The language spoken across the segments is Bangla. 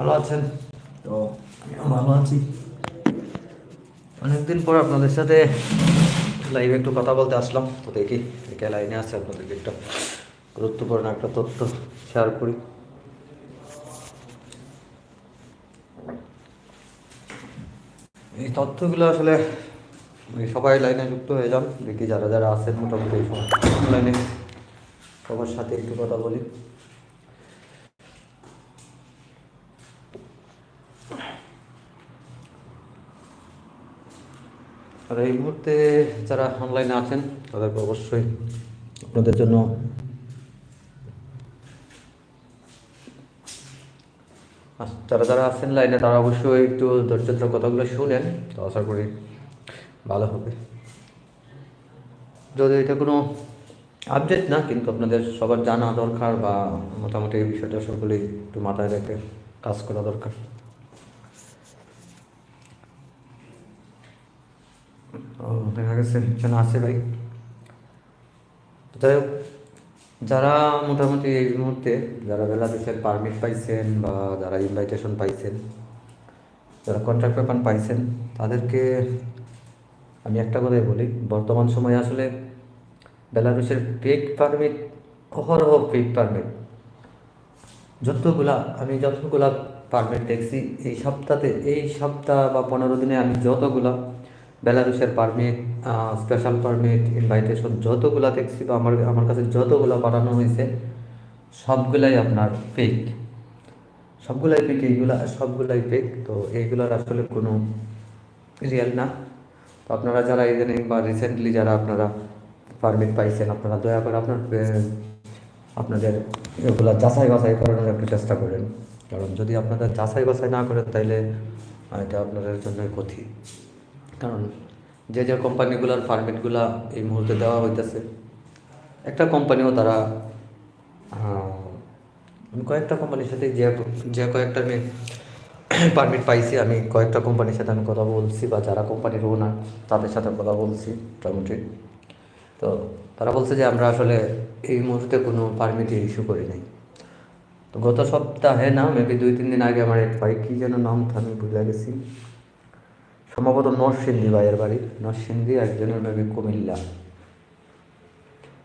ভালো আছেন? তো ভালো আছি। অনেকদিন পর আপনাদের সাথে লাইভে একটু কথা বলতে আসলাম। তো দেখি কে লাইনে আছে আপনাদেরকে একটা গুরুত্বপূর্ণ একটা তথ্য শেয়ার করি। এই তথ্যগুলো আসলে সবাই লাইনে যুক্ত হয়ে যান। দেখি যারা যারা আছেন, মোটামুটি এই লাইনে সবার সাথে একটু কথা বলি। আর এই মুহূর্তে যারা অনলাইনে আছেন, তাদেরকে অবশ্যই আপনাদের জন্য যারা যারা আছেন লাইনে তারা অবশ্যই একটু ধৈর্য ধরে কথাগুলো শুনেন, তো আশা করি ভালো হবে। যদি এটা কোনো আপডেট না, কিন্তু আপনাদের সবার জানা দরকার বা মোটামুটি এই বিষয়টা সকলেই একটু মাথায় রেখে কাজ করা দরকার ও দেখা গেছে একজন আছে ভাই। যাই হোক, যারা মোটামুটি এই মুহূর্তে যারা বেলা দেশের পারমিট পাইছেন বা যারা ইনভাইটেশন পাইছেন, যারা কন্ট্রাক্ট পেপার পাইছেন, তাদেরকে আমি একটা কথাই বলি, বর্তমান সময়ে আসলে বেলারুশের পেক পারমিট অহরহ পেক পারমিট যতগুলা, আমি যতগুলা পারমিট দেখছি, এই সপ্তাহে এই সপ্তাহ বা পনেরো দিনে আমি যতগুলা বেলারুশের পারমিট স্পেশাল পারমিট ইনভাইটেশন যতগুলা দেখছি বা আমার আমার কাছে যতগুলা পাঠানো হয়েছে, সবগুলাই আপনার ফেক সবগুলাই ফেক এইগুলা, সবগুলাই ফেক তো এইগুলার আসলে কোনো রিয়েল না। তো আপনারা যারা ইদানিং বা রিসেন্টলি যারা আপনারা পারমিট পাইছেন, আপনারা দয়া করে আপনার আপনাদের এগুলো যাচাই বাছাই করানোর একটু চেষ্টা করেন। কারণ যদি আপনাদের যাচাই বাছাই না করেন, তাইলে এটা আপনাদের জন্য ক্ষতি। কারণ যে যে কোম্পানিগুলোর পারমিটগুলা এই মুহূর্তে দেওয়া হইতেছে, একটা কোম্পানিও তারা আমি কয়েকটা কোম্পানির সাথে যে যে কয়েকটা আমি পারমিট পাইছি, আমি কয়েকটা কোম্পানির সাথে আমি কথা বলছি বা যারা কোম্পানির ওনার তাদের সাথে কথা বলছি, মোটামুটি। তো তারা বলছে যে আমরা আসলে এই মুহূর্তে কোনো পারমিটই ইস্যু করি নাই। তো গত সপ্তাহে না মেবি দুই, তিন দিন আগে আমার এক ভাই, কী যেন নাম, আমি ভুলে গেছি। সম্ভবত নরসিংদী ভাইয়ের বাড়ি। নরসিংদী একজনের মেবি কুমিল্লা।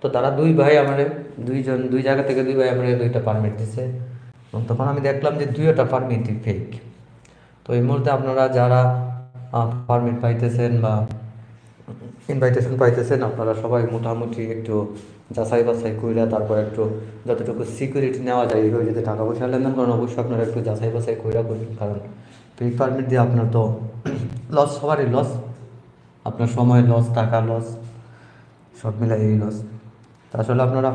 তো তারা দুই ভাই আমার, দুইজন, দুই জায়গা থেকে দুই ভাই আমার দুইটা পারমিট দিছে। এবং তখন আমি দেখলাম যে দুইটা পারমিটই ফেক তো এই মুহূর্তে আপনারা যারা পারমিট পাইতেছেন বা ইনভাইটেশন পাইতেছেন, আপনারা সবাই মোটামুটি একটু যাচাই বাছাই কইরা তারপর একটু যতটুকু সিকিউরিটি নেওয়া যায়, এইভাবে যদি টাকা পয়সা লেনদেন করেন, অবশ্যই আপনারা একটু যাচাই বাছাই কইরা করবেন কারণ ফ্রি পারমিট দিয়ে আপনার তো লস সবারই লস আপনার সময় লস টাকা লস সব মিলাই এই লস আসলে আপনারা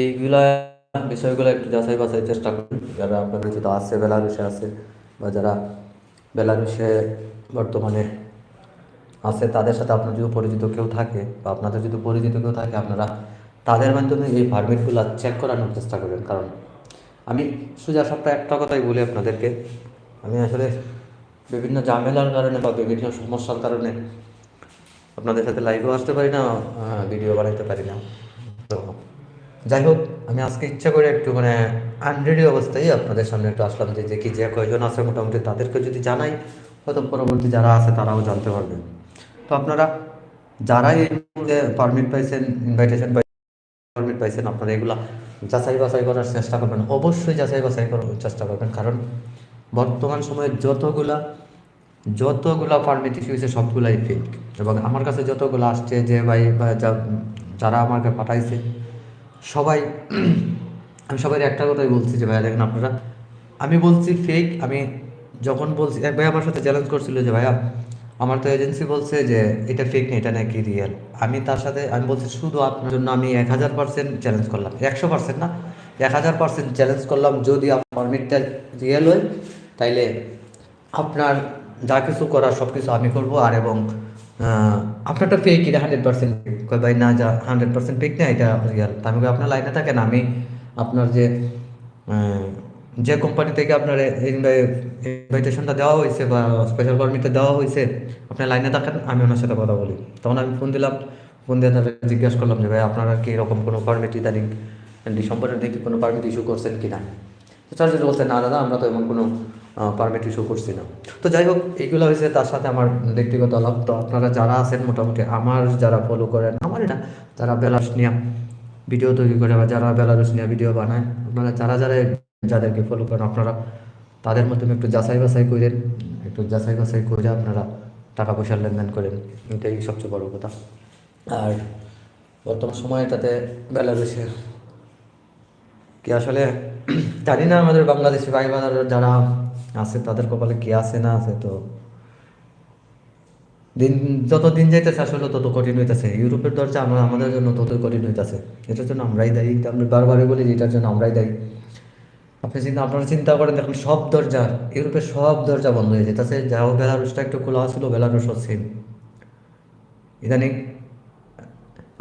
এইগুলা বিষয়গুলো একটু যাচাই বাছাই চেষ্টা করুন। যারা আপনাদের যদি আছে, বেলারুশে আছে, বা যারা বেলারুশে বর্তমানে আছে, তাদের সাথে আপনার যদি পরিচিত কেউ থাকে, বা আপনাদের যদি পরিচিত কেউ থাকে, আপনারা তাদের মাধ্যমে এই পারমিটগুলো চেক করানোর চেষ্টা করবেন। কারণ আমি সোজা সপ্তাহে একটা কথাই বলি আপনাদেরকে। আমি আসলে বিভিন্ন ঝামেলার কারণে বা বিভিন্ন সমস্যার কারণে আপনাদের সাথে লাইভও আসতে পারি না ভিডিও বানাইতে পারি না। তো যাই হোক, আমি আজকে ইচ্ছা করে একটু মানে আনরেডি অবস্থায় আপনাদের সামনে একটু আসলাম যে যে কি যে কয়জন আছে মোটামুটি তাদেরকে যদি জানাই হয়তো পরবর্তী যারা আছে তারাও জানতে পারবে। তো আপনারা যারাই পারমিট পাইছেন ইনভাইটেশন পারমিট পাইছেন, আপনারা এগুলা যাচাই বাছাই করার চেষ্টা করবেন। অবশ্যই যাচাই বাছাই করার চেষ্টা করবেন, কারণ বর্তমান সময়ে যতগুলা যতগুলা পারমিট ইস্যু হয়েছে, সবগুলাই ফেক এবং আমার কাছে যতগুলো আসছে যে ভাই যারা আমাকে পাঠাইছে, সবাই, আমি সবাই একটা কথাই বলছি যে ভাই, দেখেন আপনারা, আমি বলছি ফেক আমি যখন বলছি, এক ভাই আমার সাথে চ্যালেঞ্জ করছিল যে ভাইয়া, আমার তো এজেন্সি বলছে যে এটা ফেক না, এটা নাকি রিয়েল আমি তার সাথে, আমি বলছি শুধু আপনার জন্য আমি এক হাজার পার্সেন্ট চ্যালেঞ্জ করলাম। একশো পার্সেন্ট না, এক হাজার পার্সেন্ট চ্যালেঞ্জ করলাম যদি পারমিটটা রিয়েল হয় তাইলে আপনার যা কিছু করার সব কিছু আমি করব আর এবং আপনারটা ফেক এটা হান্ড্রেড পার্সেন্ট কয় ভাই, না, যা হান্ড্রেড পার্সেন্ট ফেক না, এটা রিয়াল তা আমি আপনার লাইনে থাকেন আমি আপনার যে যে কোম্পানি থেকে আপনার ইনভাইটেশনটা দেওয়া হয়েছে বা স্পেশাল পারমিটটা দেওয়া হয়েছে, আপনার লাইনে থাকেন, আমি ওনার সাথে কথা বলি। তখন আমি ফোন দিলাম ফোন দিয়ে তাদের জিজ্ঞাসা করলাম যে, ভাই, আপনারা কি এরকম কোনো পারমিট ইদানিং ডিসেম্বরের দিকে কোনো পারমিট ইস্যু করছেন কি না চার্জার বলছে, না, দাদা, আমরা তো এমন কোনো পারমিট ইস্যু করছি না। তো যাই হোক এইগুলো হয়েছে, তার সাথে আমার ব্যক্তিগত লাভ তো আপনারা যারা আছেন, মোটামুটি আমার যারা ফলো করেন, আমারই না, যারা বেলাস নিয়ে ভিডিও তৈরি করে বা যারা বেলারুস নিয়ে ভিডিও বানায়, আপনারা যারা যারা যাদেরকে ফলো করেন, আপনারা তাদের মাধ্যমে একটু যাচাই বাছাই করেন। একটু যাচাই বাছাই করে আপনারা টাকা পয়সার লেনদেন করেন। এটাই সবচেয়ে বড় কথা। আর বর্তমান সময়টাতে বেলারুসের কি আসলে, জানি না আমাদের বাংলাদেশি ভাই যারা আছে, তাদের কপালে কি আছে, না আছে, তো দিন, যত দিন যাইতেছে আসলে তত কঠিন হইতেছে। ইউরোপের দরজা আমরা, আমাদের জন্য ততই কঠিন হইতেছে। এটার জন্য আমরাই দায়ী। আমরা বারবারই বলি যে এটার জন্য আমরাই দায়ী। আপনি চিন্তা, আপনারা চিন্তা করেন, দেখুন, সব দরজা, ইউরোপের সব দরজা বন্ধ হয়ে যেতেছে যাও বেলারুসটা একটু খোলা ছিল বেলারুসও সেম ইদানিং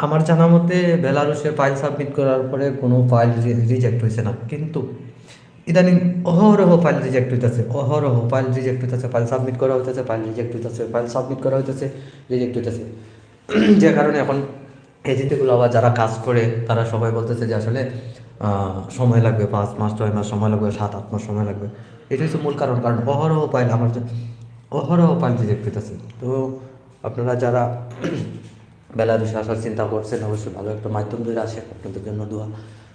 আমার জানা মতে বেলারুসে ফাইল সাবমিট করার পরে কোনো ফাইল রিজেক্ট হয়েছে না। কিন্তু ইদানিং অহরহ ফাইল রিজেক্ট হইতেছে, অহরহ ফাইল রিজেক্ট হইতেছে ফাইল সাবমিট করা হইতেছে ফাইল রিজেক্ট হইতেছে ফাইল সাবমিট করা হইতেছে রিজেক্ট হইতেছে। যে কারণে এখন এজেন্টগুলো আবার যারা কাজ করে, তারা সবাই বলতেছে যে আসলে সময় লাগবে পাঁচ মাস, ছয় মাস, সময় লাগবে সাত, আট মাস সময় লাগবে। এটা হচ্ছে মূল কারণ কারণ অহরহ ফাইল আমার অহরহ ফাইল রিজেক্ট হইতেছে। তো আপনারা যারা বেলারুসে আসার চিন্তা করছেন, অবশ্যই ভালো একটা মাধ্যম ধরে আসেন। আপনাদের জন্য দোয়া,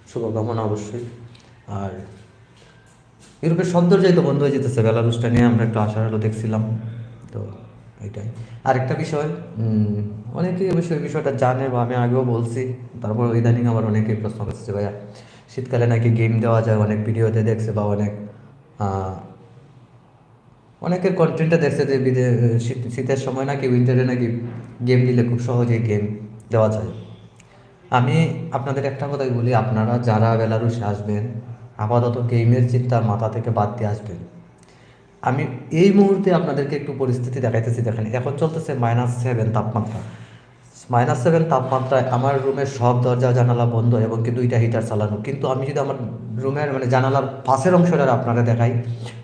শুভকামনা অবশ্যই। আর ইউরোপের সব দরজাই তো বন্ধ হয়ে যেতেছে বেলারুসটা নিয়ে আমরা একটু আশার আলো দেখছিলাম। তো এটাই আরেকটা বিষয় অনেকেই অবশ্যই এই বিষয়টা জানে বা আমি আগেও বলছি, তারপর ইদানিং আবার অনেকেই প্রশ্ন করছে, ভাইয়া, শীতকালে নাকি গেম দেওয়া যায়, অনেক ভিডিওতে দেখছে বা অনেক অনেকের কন্টেন্টে দেখছে যে শীতের সময় নাকি উইন্টারে নাকি গেম দিলে খুব সহজেই গেম দেওয়া যায়। আমি আপনাদের একটা কথাই বলি, আপনারা যারা বেলারুসে আসবেন আপাতত গেমের চিন্তা মাথা থেকে বাদ দিয়ে আসবেন আমি এই মুহূর্তে আপনাদেরকে একটু পরিস্থিতি দেখাইতেছি, দেখেন, এখন চলতেছে মাইনাস সেভেন তাপমাত্রা। মাইনাস সেভেন তাপমাত্রায় আমার রুমের সব দরজা, জানালা বন্ধ এবং কি দুইটা হিটার চালানো। কিন্তু আমি যদি আমার রুমের মানে জানালার পাশের অংশটা আপনারা দেখাই,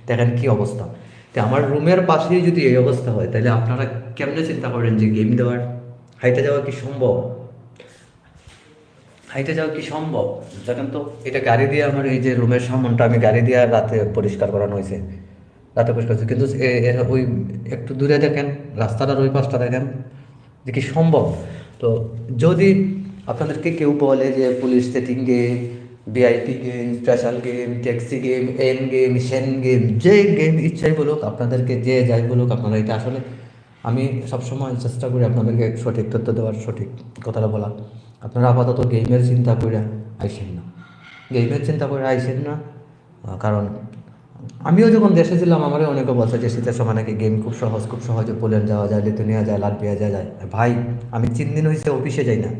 দেখেন কি অবস্থা। তো আমার রুমের পাশেই যদি এই অবস্থা হয়, তাহলে আপনারা কেমনে চিন্তা করেন যে গেম দেওয়ার হাইটে যাওয়া কি সম্ভব? হাইটে যাওয়া কি সম্ভব? দেখেন তো, এটা গাড়ি দিয়ে আমার এই যে রুমের সামনটা আমি গাড়ি দিয়ে রাতে পরিষ্কার করানো হয়েছে। রাতে পরিষ্কার হয়েছে। কিন্তু ওই একটু দূরে দেখেন, রাস্তাটার ওই পাশটা দেখেন যে কি সম্ভব। তো যদি আপনাদেরকে কেউ বলে যে police setting game VIP game special game taxi game N game Sen game যে গেম ইচ্ছাই বলুক, আপনাদেরকে যে যাই বলুক, আপনারা এটা আসলে আমি সবসময় চেষ্টা করি আপনাদেরকে সঠিক তথ্য দেওয়ার, সঠিক কথাটা বলা আপনারা আপাতত গেমের চিন্তা করে আইসেন না। গেমের চিন্তা করে আইসেন না কারণ আমিও যখন দেশে ছিলাম, আমারও অনেকে বলছে যে শীতের সময় নাকি গেম খুব সহজ, খুব সহজে পোল্যান্ড যাওয়া যায় লিথুনিয়া যায় লাটভিয়া যায় যায়। ভাই, আমি তিন দিন হয়েছে অফিসে যাই না।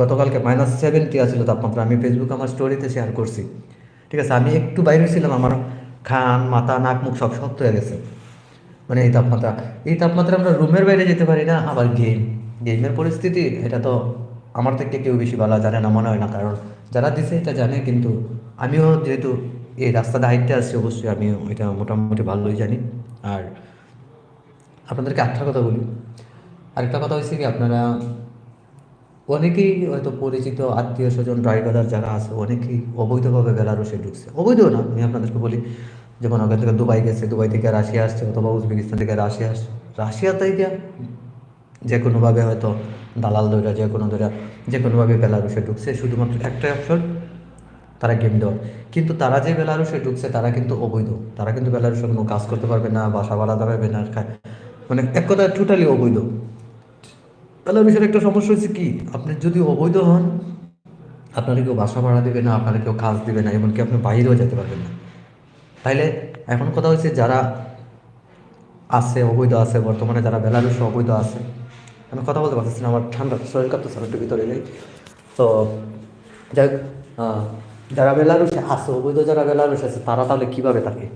গতকালকে মাইনাস সেভেন্টি আসছিল তাপমাত্রা। আমি ফেসবুক আমার স্টোরিতে শেয়ার করছি। ঠিক আছে, আমি একটু বাইরে ছিলাম, আমার খান মাথা নাক, মুখ সব শক্ত হয়ে গেছে। মানে এই তাপমাত্রা এই তাপমাত্রা আমরা রুমের বাইরে যেতে পারি না, আবার গেম গেমের পরিস্থিতি, এটা তো আমার থেকে কেউ বেশি ভালো জানে না, মনে হয় না। কারণ যারা দিছে এটা জানে, কিন্তু আমিও যেহেতু এই রাস্তাটা দায়িত্বে আসছি অবশ্যই আমিও এটা মোটামুটি ভালোই জানি। আর আপনাদেরকে একটা কথা বলি। আরেকটা কথা হচ্ছে কি, আপনারা অনেকেই হয়তো পরিচিত, আত্মীয় স্বজন ড্রাইভার যারা আছে, অনেকেই অবৈধভাবে বেলারুসে ঢুকছে। অবৈধ না, আমি আপনাদেরকে বলি যেমন ওখান থেকে দুবাই গেছে, দুবাই থেকে রাশিয়া আসছে, অথবা উজবেকিস্তান থেকে রাশিয়া আসছে, রাশিয়া থেকে যে কোনোভাবে হয়তো দালাল ধরে যে কোনো ধরে যে কোনোভাবে বেলারুসে ঢুকছে, শুধুমাত্র একটাই অপশন, তারা গেম দেওয়ার। কিন্তু তারা যে বেলারুসে ঢুকছে, তারা কিন্তু অবৈধ। তারা কিন্তু বেলারুসে কোনো কাজ করতে পারবে না, বাসা ভাড়া পারবে না মানে এক কথা টোটালি অবৈধ। বেলারুসের একটা সমস্যা হচ্ছে কি? আপনি যদি অবৈধ হন, আপনারা কেউ বাসা ভাড়া দেবে না, আপনারা কেউ কাজ দেবে না, এমনকি আপনি বাইরেও যেতে পারবেন না। তাইলে এখন কথা হচ্ছে যারা আছে, অবৈধ আছে, বর্তমানে যারা বেলারুসে অবৈধ আছে আমি কথা বলতে পারতেছি না আমার ঠান্ডা শরীর কাঁপতেছে একটু ভিতরে যাই। তো যাই হোক, যারা বেলারুসে আছে অবৈধ যারা বেলারুস আছে তারা তাহলে কীভাবে থাকে?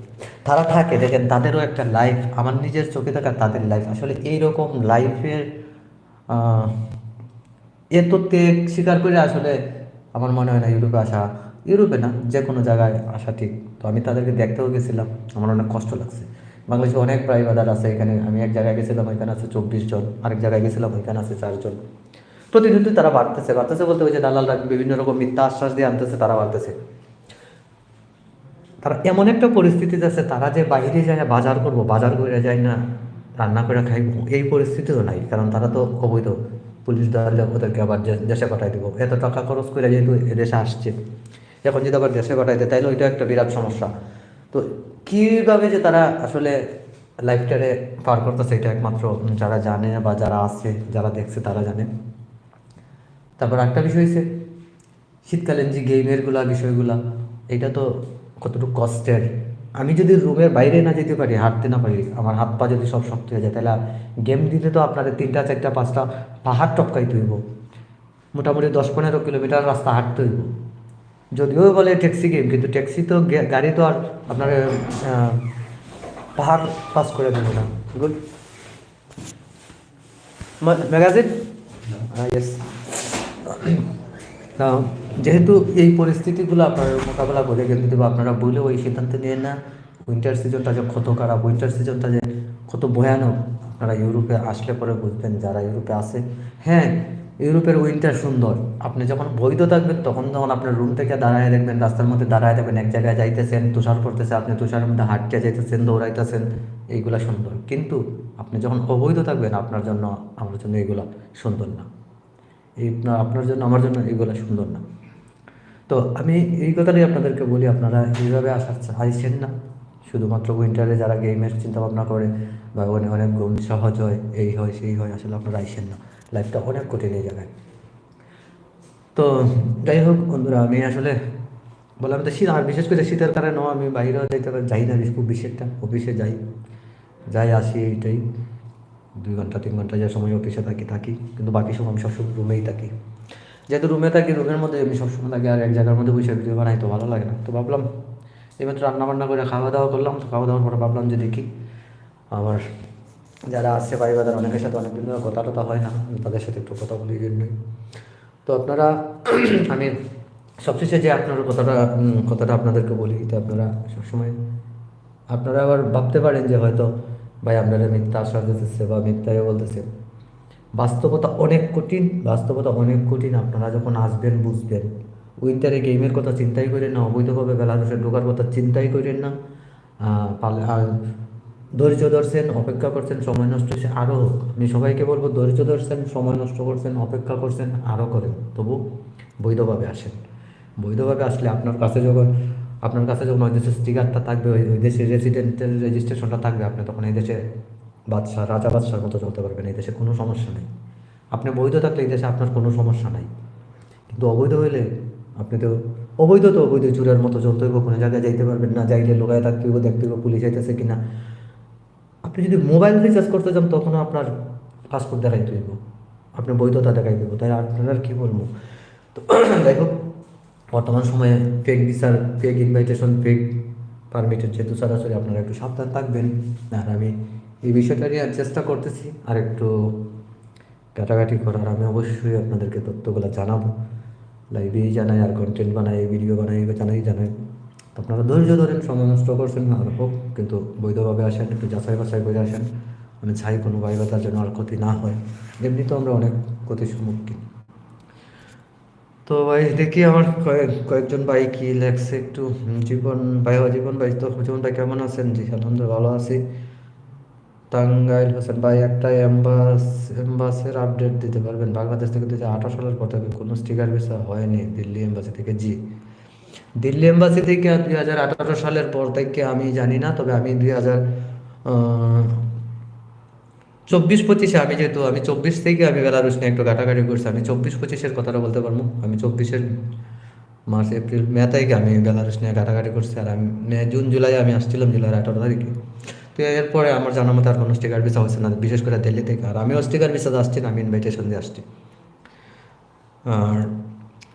তারা থাকে দেখেন তাদেরও একটা লাইফ আমার নিজের চোখে থাকা তাদের লাইফ আসলে এইরকম লাইফের এত ত্যাগ স্বীকার করে আসলে আমার মনে হয় না ইউরোপে আসা ইউরোপে না যে কোনো জায়গায় আসা ঠিক। তো আমি তাদেরকে দেখতেও গেছিলাম আমার অনেক কষ্ট লাগছে। বাংলাদেশে অনেক প্রাইভেটার আছে, এখানে আমি এক জায়গায় গেছিলাম, ওইখানে আছে চব্বিশ জন, আরেক জায়গায় গেছিলাম, ওইখানে আছে চারজন প্রতিনিয়তই তারা বাড়তেছে বাড়তেছে বলতে যে দালালরা বিভিন্ন রকম মিথ্যা আশ্বাস দিয়ে আনতেছে, তারা বাড়তেছে। তারা এমন একটা পরিস্থিতিতে আছে, তারা যে বাইরে যায়, বাজার করব, বাজার করে যায় না, রান্না করে খাইব, এই পরিস্থিতিও নাই, কারণ তারা তো অবৈধ। পুলিশ ধরলে ওদেরকে আবার দেশে পাঠাই দিব। এত টাকা খরচ করে যেহেতু এদেশে আসছে, এখন যদি আবার দেশে পাঠাই দেয় তাইলে ওইটা একটা বিরাট সমস্যা। তো কীভাবে যে তারা আসলে লাইফটারে পার করতেছে, এটা একমাত্র যারা জানে বা যারা আছে, যারা দেখছে তারা জানে। তারপর একটা বিষয় হয়েছে শীতকালীন যে গেমেরগুলা বিষয়গুলা, এটা তো কতটুকু কষ্টের আমি যদি রুমের বাইরে না যেতে পারি, হাঁটতে না পারি, আমার হাত পা যদি সব শক্ত হয়ে যায়, তাহলে গেম দিতে তো আপনাদের তিনটা, চারটা, পাঁচটা পাহাড় টপকাইতে হইব। মোটামুটি দশ পনেরো কিলোমিটার রাস্তা হাঁটতে হইব। যদিও বলে ট্যাক্সি গেম কিন্তু ট্যাক্সি তো গাড়ি তো আর আপনার পাহাড় পাস করে দেবে না। গুড ম্যাগাজিন ইয়েস যেহেতু এই পরিস্থিতিগুলো আপনার মোকাবেলা করে কিন্তু আপনারা বলেও এই সিদ্ধান্ত নিয়ে না। উইন্টার সিজনটা যে কত খারাপ উইন্টার সিজনটা যে কত ভয়ানক আপনারা ইউরোপে আসলে পরে বুঝবেন যারা ইউরোপে আসে হ্যাঁ ইউরোপের উইন্টার সুন্দর। আপনি যখন বৈধ থাকবেন, তখন যখন আপনার রুম থেকে দাঁড়ায় দেখবেন, রাস্তার মধ্যে দাঁড়ায় দেখবেন, এক জায়গায় যাইতেছেন, তুষার পড়তেছে, আপনি তুষারের মধ্যে হাঁটতে যাইতেছেন, দৌড়াইতেছেন, এইগুলা সুন্দর। কিন্তু আপনি যখন অবৈধ থাকবেন, আপনার জন্য, আমার জন্য এইগুলা সুন্দর না। এই আপনার- আপনার জন্য, আমার জন্য এইগুলো সুন্দর না। তো আমি এই কথাটাই আপনাদেরকে বলি, আপনারা এইভাবে আসার চাইছেন না। শুধুমাত্র উইন্টারে যারা গেমের চিন্তা ভাবনা করে, বা অনেক অনেক গুণ সহজ হয়, এই হয়, সেই হয়, আসলে আপনারা আইসেন না। লাইফটা অনেক কঠিন এই জায়গায়। তো যাই হোক বন্ধুরা, আমি আসলে বললাম তো শীত, আর বিশেষ করে শীতের কারণেও আমি বাইরেও যাইতে যাই না খুব বিশেষটা, অফিসে যাই। যাই আসি এইটাই। দুই ঘণ্টা, তিন ঘণ্টা যে সময় অফিসে থাকি থাকি। কিন্তু বাকি সময় আমি সবসময় রুমেই থাকি। যেহেতু রুমে থাকি, রুমের মধ্যে আমি সবসময় থাকি, আর এক জায়গার মধ্যে বসে ভিডিও বানাই তো ভালো লাগে না। তো ভাবলাম এইমাত্র রান্না বান্না করে খাওয়া দাওয়া করলাম। তো খাওয়া দাওয়ার পরে ভাবলাম যে দেখি, আমার যারা আসছে ভাই বাজার, অনেকের সাথে অনেকদিন ধরে কথা টথা হয় না তাদের সাথে একটু কথা বলি জন্যই। তো আপনারা, আমি সবশেষে যে আপনার কথাটা কথাটা আপনাদেরকে বলি তো আপনারা সবসময়, আপনারা আবার ভাবতে পারেন যে হয়তো, ভাই আপনারা মিথ্যা আশ্বাস দিতেছে বা মিথ্যাই বলতেছে। বাস্তবতা অনেক কঠিন, বাস্তবতা অনেক কঠিন, আপনারা যখন আসবেন, বুঝবেন। উইন্টারে গেমের কথা চিন্তাই করেন না, অবৈধভাবে বেলারুসে ঢোকার কথা চিন্তাই করেন না। ধৈর্য ধরছেন, অপেক্ষা করছেন, সময় নষ্ট হয়েছে আরও হোক। আমি সবাইকে বলব, ধৈর্য ধরছেন, সময় নষ্ট করছেন, অপেক্ষা করছেন আরও করেন। তবু বৈধভাবে আসেন। বৈধভাবে আসলে আপনার কাছে যখন, আপনার কাছে যখন ওই দেশের স্টিকারটা থাকবে, ওই ওই দেশের রেসিডেন্টের রেজিস্ট্রেশনটা থাকবে, আপনি তখন এই দেশে বাদশাহ, রাজা বাদশার মতো চলতে পারবেন, এই দেশে কোনো সমস্যা নেই। আপনি বৈধ থাকলে এই দেশে আপনার কোনো সমস্যা নাই। কিন্তু অবৈধ হইলে আপনি তো, অবৈধ তো অবৈধ, চুরের মতো চলতে হইব, কোনো জায়গায় যাইতে পারবেন না, যাইলে লোকায় থাকতে হইব, দেখতে হইব পুলিশ আইতেছে কিনা। আপনি যদি মোবাইল রিচার্জ করতে চান তখনও আপনার পাসপোর্ট দেখাইতে হইব। আপনি বৈধতা দেখাই দেবো তাই আপনারা কী বলব? তো হোক, বর্তমান সময়ে ফেক ভিসার ফেক ইনভাইটেশন ফেক পারমিটের যেহেতু সরাসরি আপনারা একটু সাবধান থাকবেন আর আমি এই বিষয়টা নিয়ে চেষ্টা করতেছি। আর একটু কাটাকাটি করার আমি অবশ্যই আপনাদেরকে তথ্যগুলো জানাব। লাইভেই জানাই, আর কন্টেন্ট বানাই ভিডিও বানাই জানাই জানাই। আপনারা ধৈর্য ধরেন, সময় নষ্ট করছেন না, আর হোক, কিন্তু বৈধভাবে আসেন, একটু যাচাই বাছাই করে আসেন। মানে চাই কোনো ভাইবাতার যেন আর ক্ষতি না হয়। এমনি তো আমরা অনেক ক্ষতির সম্মুখীন। তো ভাই, দেখি আমার কয়েক, কয়েকজন ভাই কি লেখছে একটু। জীবন, ভাই জীবন, ভাই, তো জীবন ভাই কেমন আছেন? জি, আলহামদুলিল্লাহ ভালো আছি। টাঙ্গাইল হোসেন, ভাই, একটা এম্বাস, এম্বাসের আপডেট দিতে পারবেন। বাংলাদেশ থেকে দু হাজার আঠারো সালের থেকে কোনো স্টিকার ভিসা হয়নি দিল্লি এম্বাসি থেকে, জি। দিল্লি এম্বাসি থেকে দুই হাজার আঠারো সালের পর থেকে আমি জানি না, তবে আমি দুই হাজার চব্বিশ পঁচিশে আমি যেহেতু, আমি চব্বিশ থেকে আমি বেলারুস নিয়ে একটু ঘাটাঘাটি করছি, আমি চব্বিশ পঁচিশের কথাটা বলতে পারব? আমি চব্বিশের মার্চ, এপ্রিল, মে থেকে আমি বেলারুস নিয়ে ঘাটাঘাটি করছি, আর আমি, মে, জুন, জুলাই আমি আসছিলাম জুলাই আঠারো তারিখে। তো এরপরে আমার জানা মতো আর কোনো স্টিকার ভিসা হচ্ছে না, বিশেষ করে দিল্লি থেকে। আর আমিও স্টিকার ভিসা আসছি না, আমি ইনভাইটেশন দিয়ে আসছি। আর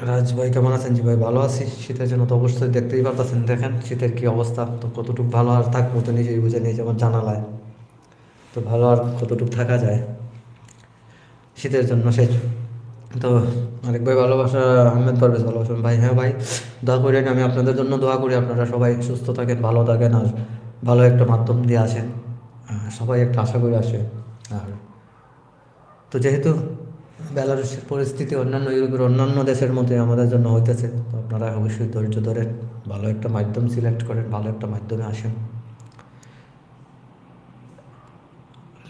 রাজ ভাই, কেমন আছেন? জি ভাই, ভালো আছি। শীতের জন্য তো অবশ্যই দেখতেই পারতেছেন। দেখেন, শীতের কি অবস্থা? তো কতটুকু ভালো আর থাকব তো নিজেই বুঝে নিয়ে যেমন জানালায়। তো ভালো আর কতটুকু থাকা যায়? শীতের জন্য সেই। তো আরেক ভাই, ভালোবাসা, আহমেদ পারভেজ ভালোবাসেন ভাই হ্যাঁ ভাই, দোয়া করেন, আমি আপনাদের জন্য দোয়া করি। আপনারা সবাই সুস্থ থাকেন, ভালো থাকেন আর ভালো একটা মাধ্যম দিয়ে আসেন। সবাই একটা আশা করে আসে। আর তো যেহেতু বেলারুশের পরিস্থিতি অন্যান্য ইউরোপের অন্যান্য দেশের মধ্যে আমাদের জন্য হইতেছে। তো আপনারা অবশ্যই ধৈর্য ধরেন, ভালো একটা মাধ্যম সিলেক্ট করেন, ভালো একটা মাধ্যমে আসেন।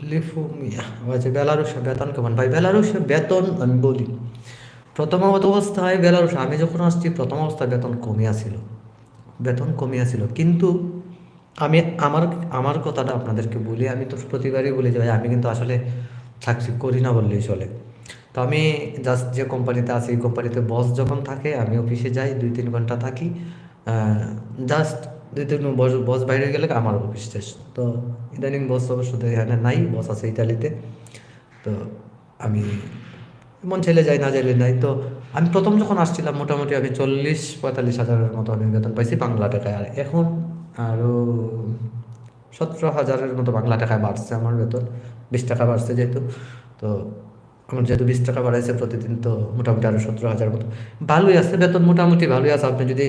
লিফুমিয়া আচ্ছা বেতন কেমন? ভাই, বেলারুশে বেতন আমি বলি, প্রথম অবস্থায় বেলারুশ, আমি যখন আসছি, প্রথম অবস্থায় বেতন কমিয়া ছিল বেতন কমিয়া ছিল কিন্তু আমি আমার আমার কথাটা আপনাদেরকে বলি, আমি তো প্রতিবারই বলি যে, ভাই, আমি কিন্তু আসলে চাকরি করি না বললেই চলে। তো আমি জাস্ট যে কোম্পানিতে আছি, এই কোম্পানিতে বস যখন থাকে, আমি অফিসে যাই, দুই তিন ঘণ্টা থাকি। জাস্ট দুই তিন বস বস বাইরে গেলে আমার অফিস শেষ। তো ইদানিং বস অবশ্য এখানে নাই বস আছে ইতালিতে। তো আমি মন ছেলে যাই, না যাইলে নাই। তো আমি প্রথম যখন আসছিলাম, মোটামুটি আমি চল্লিশ, পঁয়তাল্লিশ হাজারের মতো আমি বেতন পাইছি বাংলা টাকায়। আর এখন আরও সতেরো হাজারের মতো বাংলা টাকায় বাড়ছে আমার বেতন, বিশ টাকা বাড়ছে যেহেতু। তো আমার যেহেতু বিশ টাকা বাড়াইছে প্রতিদিন তো মোটামুটি আরও সতেরো হাজার মতো। ভালোই আছে, বেতন মোটামুটি ভালোই আছে। আপনি যদি,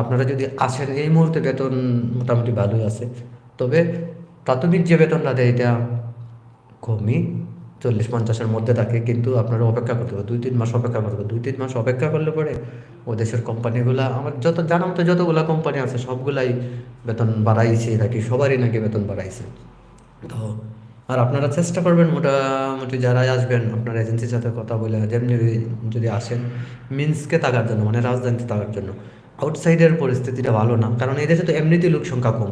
আপনারা যদি আসেন এই মুহূর্তে বেতন মোটামুটি ভালোই আছে। তবে প্রাথমিক যে বেতনটা দেয় এটা কমই, চল্লিশ পঞ্চাশের মধ্যে থাকে। কিন্তু আপনারা অপেক্ষা করতে হবে দুই তিন মাস অপেক্ষা করতে হবে। দুই তিন মাস অপেক্ষা করলে পরে ও দেশের কোম্পানিগুলা, আমার যত জানা মতো যতগুলো কোম্পানি আছে, সবগুলাই বেতন বাড়াইছে নাকি, সবারই নাকি বেতন বাড়াইছে। তো আর আপনারা চেষ্টা করবেন মোটামুটি যারাই আসবেন, আপনার এজেন্সির সাথে কথা বলে যেমনি যদি আসেন, মিন্সকে থাকার জন্য মানে রাজধানীতে থাকার জন্য। আউটসাইডের পরিস্থিতিটা ভালো না, কারণ এই দেশে তো এমনিতেই লোক সংখ্যা কম।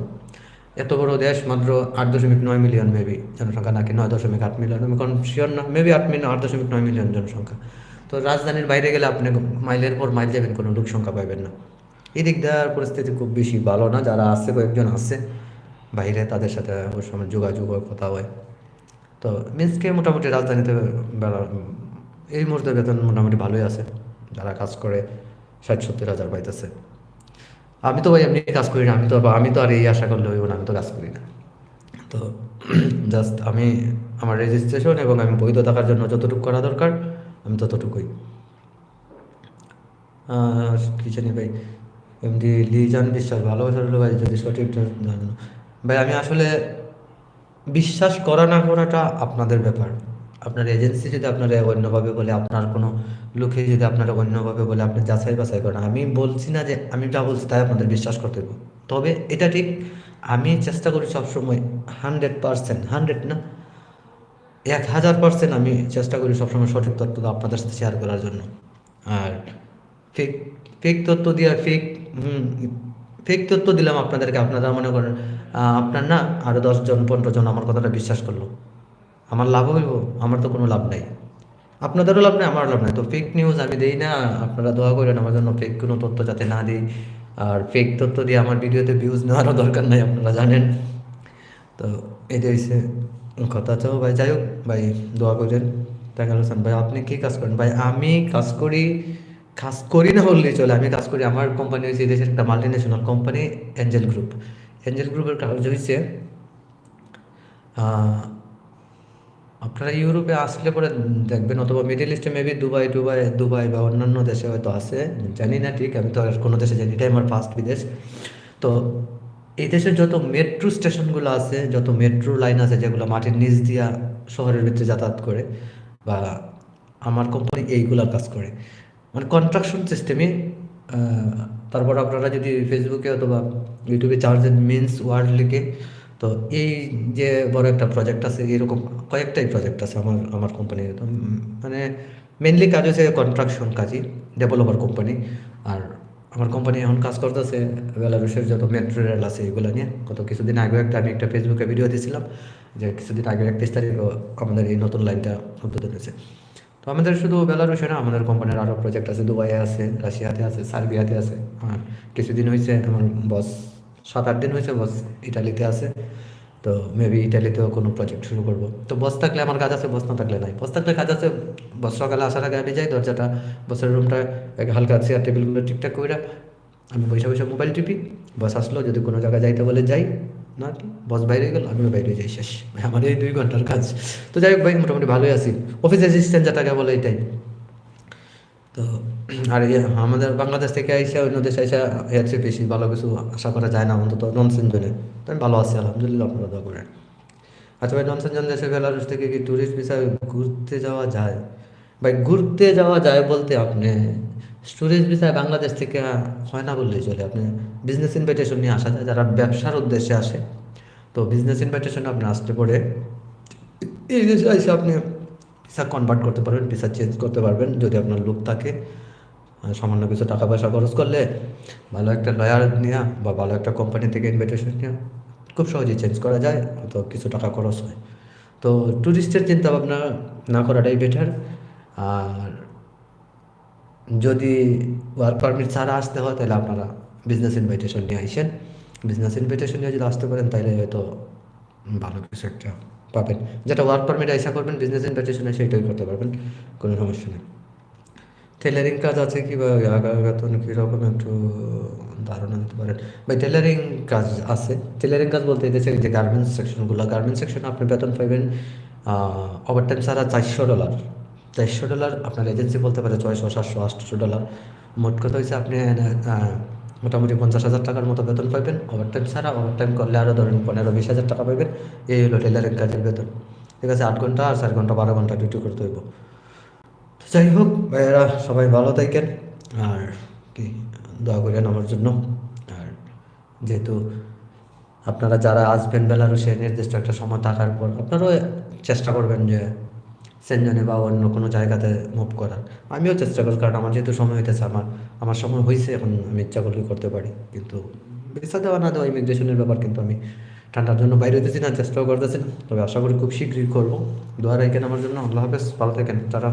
এত বড় দেশ মাত্র আট দশমিক নয় মিলিয়ন মেবি জনসংখ্যা, নাকি নয় দশমিক আট মিলিয়ন আমি শিওর না মেবি আট মিলিয়ন আট দশমিক নয় মিলিয়ন জনসংখ্যা। তো রাজধানীর বাইরে গেলে আপনি মাইলের পর মাইল যাবেন, কোনো লোক সংখ্যা পাবেন না। এই দেওয়ার পরিস্থিতি খুব বেশি ভালো না, যারা আসছে কয়েকজন আসছে বাইরে তাদের সাথে অবশ্য আমার যোগাযোগ কথা হয়। তো মিন্সকে মোটামুটি রাজধানীতে বেড়া, এই মুহূর্তে বেতন মোটামুটি ভালোই আছে। যারা কাজ করে ষাট সত্তর হাজার পাইতেছে। আমি তো ভাই এমনি কাজ করি না, আমি তো আমি তো আর এই আশা করলে হইব না, আমি তো কাজ করি না। তো জাস্ট আমি, আমার রেজিস্ট্রেশন এবং আমি বৈধ থাকার জন্য যতটুকু করা দরকার, আমি ততটুকুই। কি জানি ভাই, এমনি লিজান বিশ্বাস ভালোবাসা হলো ভাই যদি সঠিক ভাই, আমি আসলে বিশ্বাস করা না করাটা আপনাদের ব্যাপার। আপনার এজেন্সি যদি আপনারা অন্যভাবে বলে, আপনার কোনো লোকে যদি আপনারা অন্যভাবে বলে, আপনি যাচাই বাছাই করেন। আমি বলছি না যে আমি যা বলছি তাই আপনাদের বিশ্বাস করতে দেবো। তবে এটা ঠিক, আমি চেষ্টা করি সবসময় হান্ড্রেড পারসেন্ট হান্ড্রেড না, এক হাজার পার্সেন্ট আমি চেষ্টা করি সবসময় সঠিক তথ্য আপনাদের সাথে শেয়ার করার জন্য। আর ফেক ফেক তথ্য দিয়ে ফেক ফেক তথ্য দিলাম আপনাদেরকে, আপনারা মনে করেন আপনার না আরও দশজন পনেরো জন আমার কথাটা বিশ্বাস করল। আমার লাভ হইব, আমার তো কোনো লাভ নাই। আপনাদেরও লাভ নেই, আমারও লাভ নাই। তো ফেক নিউজ আমি দিই না, আপনারা দোয়া করেন আমার জন্য ফেক কোনো তথ্য যাতে না দিই। আর ফেক তথ্য দিয়ে আমার ভিডিওতে ভিউজ নেওয়ারও দরকার নাই, আপনারা জানেন। তো এটা হচ্ছে কথা চাও ভাই, যাই হোক, ভাই, দোয়া করেন। হোসেন ভাই, আপনি কী কাজ করেন? ভাই, আমি কাজ করি কাজ করি না বললেই চলে, আমি কাজ করি। আমার কোম্পানি হয়েছে দেশের একটা multinational company Angel group Angel গ্রুপের কাজ হয়েছে আপনারা ইউরোপে আসলে পরে দেখবেন, অথবা মিডিল ইস্টে মেবি দুবাই দুবাই দুবাই বা অন্যান্য দেশে হয়তো আছে, জানি না ঠিক, আমি তো আর কোনো দেশে জানি এটাই আমার ফার্স্ট বিদেশ। তো এই দেশের যত মেট্রো স্টেশনগুলো আছে, যত মেট্রো লাইন আছে, যেগুলো মাটির নিচ দিয়া শহরের ভিতরে যাতায়াত করে, বা আমার কোম্পানি এইগুলার কাজ করে। মানে কনস্ট্রাকশন সিস্টেমে তারপর আপনারা যদি ফেসবুকে অথবা ইউটিউবে চার্জেন মিনস ওয়ার্ড লিখে, তো এই যে বড় একটা প্রজেক্ট আছে, এরকম কয়েকটাই প্রজেক্ট আছে আমার আমার কোম্পানির মানে মেনলি কাজ হচ্ছে কনস্ট্রাকশন কাজই ডেভেলপার কোম্পানি আর আমার কোম্পানি এখন কাজ করতেছে বেলারুশের যত মেট্রো আছে, এগুলো নিয়ে। গত কিছুদিন আগে একটা, আমি একটা ফেসবুকে ভিডিও দিয়েছিলাম, যে কিছুদিন আগে একত্রিশ তারিখ আমাদের এই নতুন লাইনটা উদ্বোধন হয়েছে। তো আমাদের শুধু বেলারুশে না, আমাদের কোম্পানির আরও প্রজেক্ট আছে, দুবাইয়ে আছে, রাশিয়াতে আছে, সার্বিয়াতে আছে। আর কিছুদিন হয়েছে আমার বস সাত আট দিন হয়েছে বস ইটালিতে আছে। তো মেবি ইটালিতেও কোনো প্রজেক্ট শুরু করব। তো বস থাকলে আমার কাজ আছে বস না থাকলে নাই। বস থাকলে কাজ আছে বস সকালে আসার আগে আমি যাই, দরজাটা বসের রুমটা হালকা চেয়ার টেবিলগুলো ঠিকঠাক করে আমি বসে বসে মোবাইল টিপি। বস আসলো, যদি কোনো জায়গায় যাইতে বলে যাই। না বস বাইরে গেল, আমিও বাইরে যাই, শেষ। আমার এই দুই ঘণ্টার কাজ। তো যাই হোক ভাই, মোটামুটি ভালোই আছি। অফিস অ্যাসিস্ট্যান্ট যেটাকে বলে এটাই তো, আর আমাদের বাংলাদেশ থেকে আইসা, অন্য দেশে আইসা এর বেশি, ভালো কিছু আশা করা যায় না অন্তত ননসেন জনে তো আমি ভালো আছি, আলহামদুলিল্লাহ, আপনারা দোয়া করেন। আচ্ছা ভাই ননসেন জন দেশে বেলারুশ থেকে কি ট্যুরিস্ট ভিসায় ঘুরতে যাওয়া যায়? ভাই, ঘুরতে যাওয়া যায় বলতে আপনি স্টোরেজ ভিসায় বাংলাদেশ থেকে হয় না বললেই চলে। আপনি বিজনেস ইনভাইটেশন নিয়ে আসা যায়, যারা ব্যবসার উদ্দেশ্যে আসে। তো বিজনেস ইনভাইটেশন আপনি আসতে পরে এই এসে আপনি ভিসা কনভার্ট করতে পারবেন ভিসা চেঞ্জ করতে পারবেন, যদি আপনার লোক থাকে। সামান্য কিছু টাকা পয়সা খরচ করলে ভালো একটা লয়ার নেওয়া বা ভালো একটা কোম্পানি থেকে ইনভাইটেশন নেওয়া খুব সহজেই চেঞ্জ করা যায় তো কিছু টাকা খরচ হয়। তো ট্যুরিস্টের চিন্তা ভাবনা না করাটাই বেটার আর যদি ওয়ার্ক পারমিট ছাড়া আসতে হয়, তাহলে আপনারা বিজনেস ইনভাইটেশন নিয়ে আইসেন। বিজনেস ইনভাইটেশন নিয়ে যদি আসতে পারেন, তাহলে হয়তো ভালো কিছু একটা পাবেন। যেটা ওয়ার্ক পারমিট আইসা করবেন বিজনেস ইনভাইটেশনে সেটাই করতে পারবেন, কোনো সমস্যা নেই। টেলারিং কাজ আছে কি বা আগাতন কীরকম একটু ধারণা দিতে পারেন? ভাই টেলারিং কাজ আছে। টেলারিং কাজ বলতে এদেশে যে গার্মেন্টস সেকশনগুলো গার্মেন্টস সেকশন আপনি বেতন পাবেন ওভার টাইম ছাড়া চারশো ডলার চারশো ডলার, আপনার এজেন্সি বলতে পারে ছয়শো, সাতশো, আটশো ডলার। মোট কথা হয়েছে আপনি মোটামুটি পঞ্চাশ হাজার টাকার মতো বেতন পাবেন ওভার টাইম ছাড়া ওভার টাইম করলে আরও ধরেন পনেরো, বিশ হাজার টাকা পাবেন এই হলো টেলারিং কাজের বেতন। ঠিক আছে, আট ঘণ্টা আর চার ঘণ্টা, বারো ঘণ্টা ডিউটি করতে হইব। তো যাই হোক, ভাইয়েরা, সবাই ভালো থাকেন। আর কি, দোয়া করেন আমার জন্য। আর যেহেতু আপনারা যারা আসবেন বেলারুসে নির্দিষ্ট একটা সময় থাকার পর, আপনারাও চেষ্টা করবেন যে সেনজনে বা অন্য কোনো জায়গাতে মুভ করার। আমিও চেষ্টা করি, কারণ আমার যেহেতু সময় হইতেছে, আমার আমার সময় হয়েছে এখন আমি ইচ্ছা করলে করতে পারি। কিন্তু ভিসা দেওয়া না দেওয়া ইমিগ্রেশনের ব্যাপার কিন্তু আমি ঠান্ডার জন্য বাইরে হইতেছি না, চেষ্টাও করতেছি না। তবে আশা করি খুব শীঘ্রই করব। দোয়া রাখেন আমার জন্য, আল্লাহ হাফেজ, ভালো থাকেন তারা